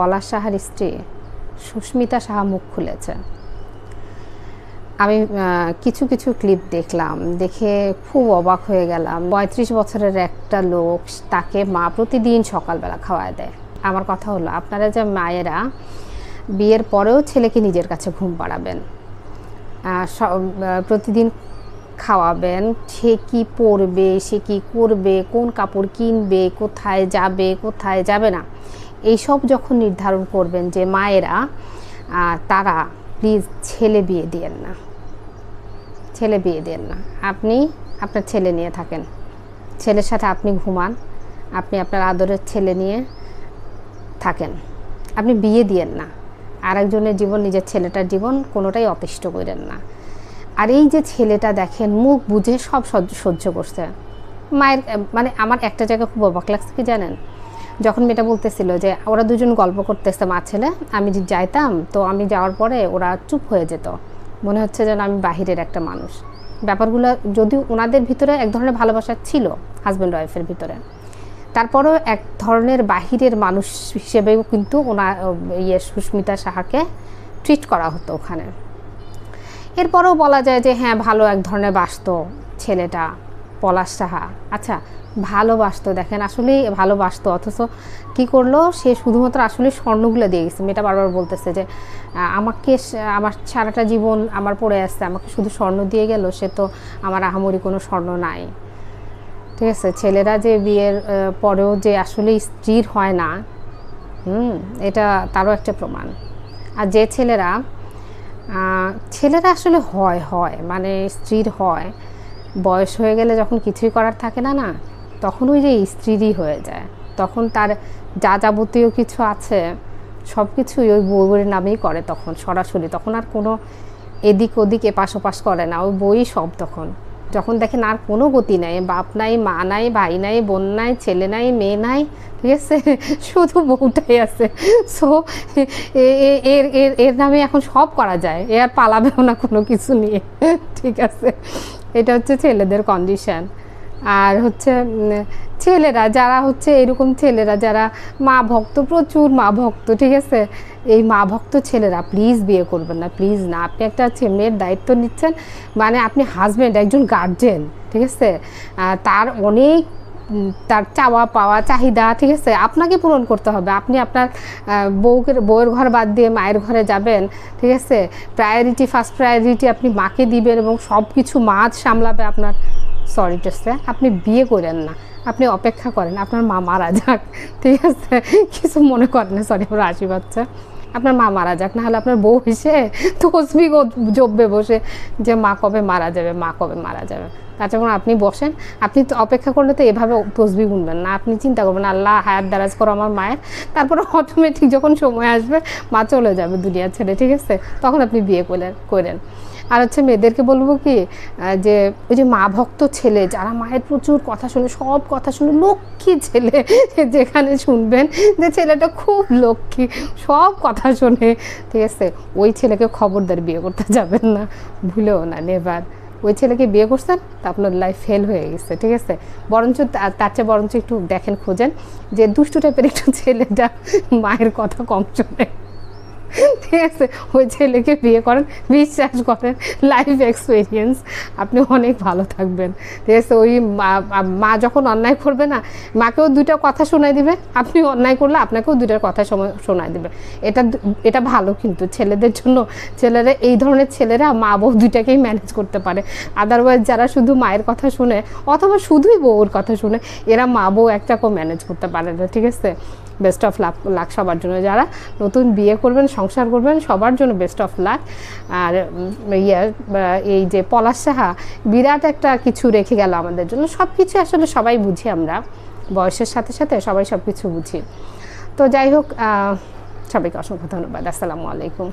পলাশ সাহার স্ত্রী সুস্মিতা সাহা মুখ খুলেছে। আমি কিছু কিছু ক্লিপ দেখলাম, দেখে খুব অবাক হয়ে গেলাম। পঁয়ত্রিশ বছরের একটা লোক তাকে মা প্রতিদিন সকালবেলা খাওয়ায় দেয়। আমার কথা হলো, আপনারা যে মায়েরা বিয়ের পরেও ছেলেকে নিজের কাছে ঘুম পাড়াবেন প্রতিদিন খাওয়াবেন, সে কি পরবে, সে কি করবে, কোন কাপড় কিনবে, কোথায় যাবে কোথায় যাবে না এইসব যখন নির্ধারণ করবেন যে মায়েরা তারা প্লিজ ছেলে বিয়ে দিয়েন না। ছেলে বিয়ে দেন না। আপনি আপনার ছেলে নিয়ে থাকেন। ছেলের সাথে আপনি ঘুমান, আপনি আপনার আদরের ছেলে নিয়ে থাকেন। আপনি বিয়ে দিয়েন না। আরেকজনের জীবন, নিজের ছেলেটার জীবন কোনোটাই অতিষ্ঠ করেন না। আর এই যে ছেলেটা দেখেন, মুখ বুঝে সব সহ্য করছে। মায়ের মানে আমার একটা জায়গায় খুব অবাক লাগছে কি জানেন? যখন মেয়েটা বলতেছিল যে, ওরা দুজন গল্প করতেছে, মা ছেলে, আমি যে যাইতাম, তো আমি যাওয়ার পরে ওরা চুপ হয়ে যেত। মনে হচ্ছে যেন আমি বাহিরের একটা মানুষ। ব্যাপারগুলো যদিও ওনাদের ভিতরে এক ধরনের ভালোবাসা ছিল হাজব্যান্ড ওয়াইফের ভিতরে। তারপরেও এক ধরনের বাহিরের মানুষ হিসেবেও কিন্তু ওনার ইয়ে সুস্মিতা সাহাকে ট্রিট করা হতো ওখানে। এরপরেও বলা যায় যে হ্যাঁ ভালো, এক ধরনের বাসত ছেলেটা, পলাশ সাহা। আচ্ছা ভালোবাসতো, দেখেন আসলেই ভালোবাসতো, অথচ কি করল? সে শুধুমাত্র আসলে স্বর্ণগুলো দিয়ে গেছে। মেয়েটা বারবার বলতেছে যে আমাকে আমার সারাটা জীবন আমার পড়ে আসছে আমাকে শুধু স্বর্ণ দিয়ে গেল, সে তো আমার আহামরি কোনো স্বর্ণ নাই। ঠিক আছে? ছেলেরা যে বিয়ের পরেও যে আসলে স্ত্রীর হয় না, হুম, এটা তারও একটা প্রমাণ। আর যে ছেলেরা ছেলেরা আসলে হয় হয় মানে স্ত্রীর হয়। বয়স হয়ে গেলে যখন কিছুই করার থাকে না না তখন ওই যে স্ত্রীরই হয়ে যায়। তখন তার যা যাবতীয় কিছু আছে সব কিছুই ওই বউয়ের নামেই করে তখন, সরাসরি। তখন আর কোনো এদিক ওদিক, এপাশ ওপাশ করে না। ওই বই সব তখন। যখন দেখেন আর কোনো গতি নাই। বাপ নাই, মা নাই, ভাই নাই, বোন নাই, ছেলে নাই, মেয়ে নাই, ঠিক আছে? শুধু বউটাই আছে। সো এর এর এর নামে এখন সব করা যায়। এ আর পালাবেও না কোনো কিছু নিয়ে। ঠিক আছে? এটা হচ্ছে ছেলেদের কন্ডিশন আর হচ্ছে ছেলেরা, যারা হচ্ছে এরকম ছেলেরা, যারা মা ভক্ত, প্রচুর মা ভক্ত, ঠিক আছে? এই মা ভক্ত ছেলেরা প্লিজ বিয়ে করবেন না প্লিজ না। আপনি একটা মেয়ের দায়িত্ব নিচ্ছেন মানে আপনি হাজব্যান্ড একজন গার্জেন ঠিক আছে? তার অনেক তার চাওয়া পাওয়া, চাহিদা, ঠিক আছে? আপনাকে পূরণ করতে হবে। আপনি আপনার বউকে, বউয়ের ঘর বাদ দিয়ে মায়ের ঘরে যাবেন, ঠিক আছে? প্রায়োরিটি ফার্স্ট প্রায়োরিটি আপনি মাকে দিবেন এবং সব কিছু মাছ সামলাবে আপনার। সরি টেস্টে আপনি বিয়ে করেন না। আপনি অপেক্ষা করেন। আপনার মা মারা যাক। ঠিক আছে? কিছু মনে করেন না। সরি আমার পাচ্ছে আপনার মা মারা যাক। না হলে আপনার বউ এসে তসবি জপবে বসে যে মা কবে মারা যাবে, মা কবে মারা যাবে। যখন আপনি বসেন, আপনি তো অপেক্ষা করলে তো এভাবে তসবি গুনবেন না। আপনি চিন্তা করবেন, আল্লাহ, হায়াত দারাজ করো আমার মায়ের। তারপরে অটোমেটিক যখন সময় আসবে, মা চলে যাবে দুনিয়া ছেড়ে। ঠিক আছে? তখন আপনি বিয়ে করলেন করেন। আর হচ্ছে মেয়েদেরকে বলব কি যে ওই যে মা ভক্ত ছেলে, যারা মায়ের প্রচুর কথা শুনে, সব কথা শুনে লক্ষ্মী ছেলে যেখানে শুনবেন যে ছেলেটা খুব লক্ষ্মী, সব কথা শোনে, ঠিক আছে, ওই ছেলেকে খবরদার বিয়ে করতে যাবেন না, ভুলেও না নেবার ওই ছেলেকে বিয়ে করছেন, তা আপনার লাইফ ফেল হয়ে গেছে, ঠিক আছে? বরঞ্চ তার চেয়ে বরঞ্চ একটু দেখেন, খোঁজেন যে দুষ্টু টাইপের একটু ছেলেটা মায়ের কথা কম শোনে। ঠিক আছে? ওই ছেলেকে বিয়ে করেন, বিশ্বাস করেন লাইফ এক্সপিরিয়েন্স আপনি অনেক ভালো থাকবেন। ঠিক আছে? ওই মা- যখন অন্যায় করবে না, মাকেও দুইটা কথা শোনায় দিবে। আপনি অন্যায় করলে আপনাকেও দুইটার কথা শোনায় দিবে। এটা এটা ভালো কিন্তু ছেলেদের জন্য, ছেলেরা, এই ধরনের ছেলেরা মা বউ দুইটাকেই ম্যানেজ করতে পারে। আদারওয়াইজ যারা শুধু মায়ের কথা শুনে, অথবা শুধুই বউর কথা শুনে, এরা মা বউ একটাকেও ম্যানেজ করতে পারে না, ঠিক আছে? বেস্ট অফ লাক লাক সবার জন্য। যারা নতুন বিয়ে করবেন, সংসার করবেন, সবার জন্য বেস্ট অফ লাক। আর ইয়ার ইয়ে এই যে পলাশ সাহা, বিরাট একটা কিছু রেখে গেল আমাদের জন্য। সব কিছু আসলে সবাই বুঝি আমরা। বয়সের সাথে সাথে সবাই সব কিছু বুঝি। তো যাই হোক সবাইকে অসংখ্য ধন্যবাদ। আসসালামু আলাইকুম।